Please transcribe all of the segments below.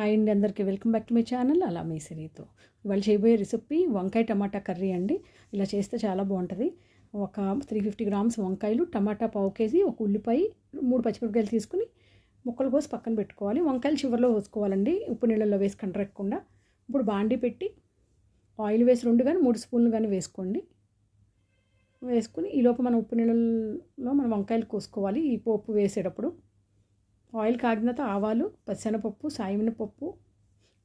Hi అండి అందరికీ. Welcome back to my channel. అలా మీ సిరీతో. ఇవాళ చేయబోయే రెసిపీ వంకాయ టమాటా కర్రీ అండి. ఇలా చేస్తే చాలా బాగుంటుంది. ఒక త్రీ ఫిఫ్టీ గ్రామ్స్ వంకాయలు టమాటా పావు కేజీ ఒక ఉల్లిపాయ మూడు పచ్చిమిరపకాయలు తీసుకుని ముక్కలు కోసి పక్కన పెట్టుకోవాలి. వంకాయలు చివరిలో పోసుకోవాలండి. ఉప్పు నీళ్ళల్లో వేసి కండ్రెక్కకుండా. ఇప్పుడు బాండీ పెట్టి ఆయిల్ వేసి రెండు కానీ మూడు స్పూన్లు కానీ వేసుకోండి. వేసుకుని ఈలోపు మనం ఉప్పు నీళ్ళల్లో మనం వంకాయలు కోసుకోవాలి. ఈ పోపు వేసేటప్పుడు ఆయిల్ కాగిన ఆవాలు పచ్చెనపప్పు సాయమినపప్పు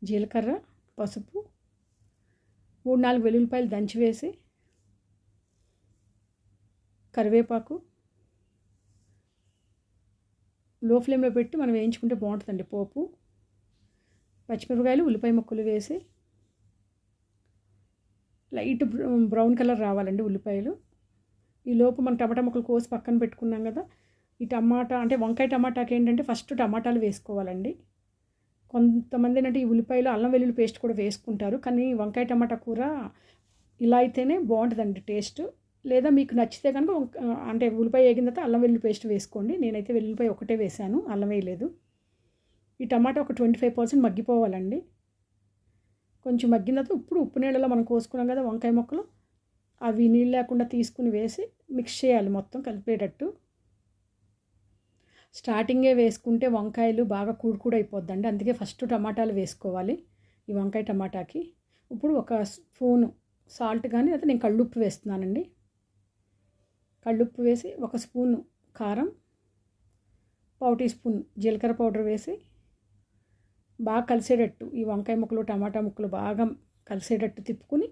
జీలకర్ర పసుపు మూడు నాలుగు వెల్లుల్లిపాయలు దంచి వేసి కరివేపాకు లో ఫ్లేమ్లో పెట్టి మనం వేయించుకుంటే బాగుంటుందండి పోపు. పచ్చిమిరపకాయలు ఉల్లిపాయ ముక్కలు వేసి లైట్ బ్రౌన్ కలర్ రావాలండి ఉల్లిపాయలు. ఈ లోపు మనం టమాటా ముక్కలు కోసి పక్కన పెట్టుకున్నాం కదా ఈ టమాటా అంటే వంకాయ టమాటాకి ఏంటంటే ఫస్ట్ టమాటాలు వేసుకోవాలండి. కొంతమంది ఏంటంటే ఈ ఉల్లిపాయలు అల్లం వెల్లుల్లి పేస్ట్ కూడా వేసుకుంటారు. కానీ వంకాయ టమాటా కూర ఇలా అయితేనే బాగుంటుందండి టేస్ట్. లేదా మీకు నచ్చితే కనుక అంటే ఉల్లిపాయ వేగిన తర్వాత అల్లం వెల్లుల్లి పేస్ట్ వేసుకోండి. నేనైతే వెల్లుల్లిపాయ ఒకటే వేసాను అల్లం వేయలేదు. ఈ టమాటా ఒక ట్వంటీ ఫైవ్ పర్సెంట్ మగ్గిపోవాలండి. కొంచెం మగ్గిన తర్వాత ఇప్పుడు ఉప్పు నీళ్ళలో మనం కోసుకున్నాం కదా వంకాయ మొక్కలు అవి నీళ్ళు లేకుండా తీసుకుని వేసి మిక్స్ చేయాలి మొత్తం కలిపేటట్టు. స్టార్టింగే వేసుకుంటే వంకాయలు బాగా కూడుకూడు అయిపోద్దండి అందుకే ఫస్ట్ టమాటాలు వేసుకోవాలి ఈ వంకాయ టమాటాకి. ఇప్పుడు ఒక స్పూను సాల్ట్ కానీ అయితే నేను కళ్ళుప్పు వేస్తున్నానండి. కళ్ళుప్పు వేసి ఒక స్పూను కారం పావు టీ స్పూన్ జీలకర్ర పౌడర్ వేసి బాగా కలిసేటట్టు ఈ వంకాయ ముక్కలు టమాటా ముక్కలు బాగా కలిసేటట్టు తిప్పుకుని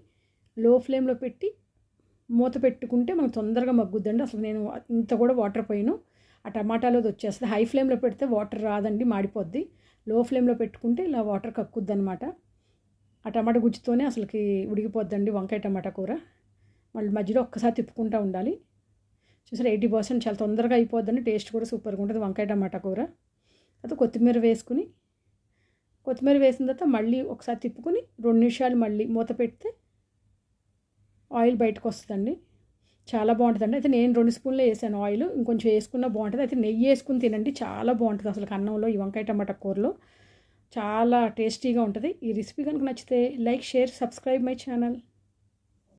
లో ఫ్లేమ్లో పెట్టి మూత పెట్టుకుంటే మనకు తొందరగా మగ్గుద్దండి. అసలు నేను ఇంత కూడా వాటర్ పోయిను. ఆ టమాటాలోది వచ్చేస్తుంది. హై ఫ్లేమ్లో పెడితే వాటర్ రాదండి మాడిపోద్ది. లో ఫ్లేమ్లో పెట్టుకుంటే ఇలా వాటర్ కక్కుద్ది అనమాట ఆ టమాటా గుజ్జుతోనే అసలుకి ఉడికిపోద్దండి వంకాయ టమాటా కూర. మళ్ళీ మధ్యలో ఒక్కసారి తిప్పుకుంటూ ఉండాలి. చూసారు ఎయిటీ పర్సెంట్ చాలా తొందరగా అయిపోద్దండి. టేస్ట్ కూడా సూపర్గా ఉంటుంది వంకాయ టమాటా కూర. తర్వాత కొత్తిమీర వేసుకుని కొత్తిమీర వేసిన తర్వాత మళ్ళీ ఒకసారి తిప్పుకొని రెండు నిమిషాలు మళ్ళీ మూత పెడితే ఆయిల్ బయటకు వస్తుందండి చాలా బాగుంటుందండి. అయితే నేను రెండు స్పూన్లు వేసాను ఆయిల్. ఇంకొంచెం వేసుకున్న బాగుంటుంది. అయితే నెయ్యి వేసుకుని తినండి. చాలా బాగుంటుంది అసలు అన్నంలో ఈ వంకాయ టమాటా కూరలో. చాలా టేస్టీగా ఉంటుంది. ఈ రెసిపీ కనుక నచ్చితే like share subscribe my channel.